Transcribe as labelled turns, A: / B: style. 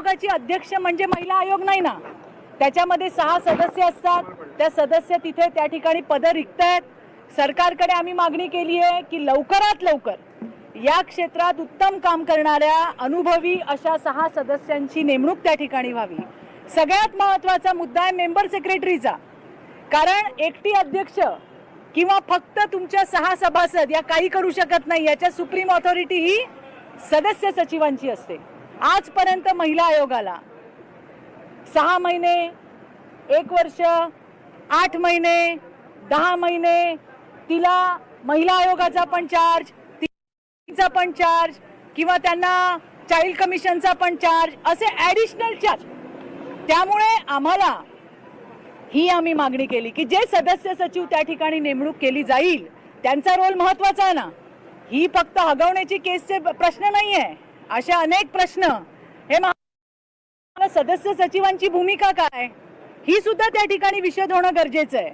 A: आयोगाची अध्यक्ष म्हणजे महिला आयोग नाही ना? त्याच्यामध्ये सहा सदस्य असतात. त्या सदस्य तिथे त्या ठिकाणी पदं रिक्त आहेत सरकारकडे आम्ही मागणी केली आहे की लवकरात लवकर या क्षेत्रात उत्तम काम करणाऱ्या अनुभवी अशा सहा सदस्यांची नेमणूक त्या ठिकाणी व्हावी. सगळ्यात महत्त्वाचा मुद्दा आहे मेंबर सेक्रेटरीचा. कारण एकटी अध्यक्ष किंवा फक्त तुमच्या सहा सभासद या काही करू शकत नाही. याच्या सुप्रीम ऑथॉरिटी ही सदस्य सचिवांची असते. आजपर्यंत महिला आयोगाला सहा महिने एक वर्ष आठ महिने दहा महिने तिला महिला आयोगाचा पण चार्ज तिचा पण चार्ज किंवा त्यांना चाइल्ड कमिशनचा पण चार्ज असे ॲडिशनल चार्ज त्यामुळे आम्हाला ही आम्ही मागणी केली की जे सदस्य सचिव त्या ठिकाणी नेमणूक केली जाईल त्यांचा रोल महत्त्वाचा आहे ना. ही फक्त हगवण्याची केसचे प्रश्न नाही आहे अशा अनेक प्रश्न. हे सदस्य सचिवांची भूमिका काय? ही सुद्धा त्या ठिकाणी विशद होणं गरजेचं आहे.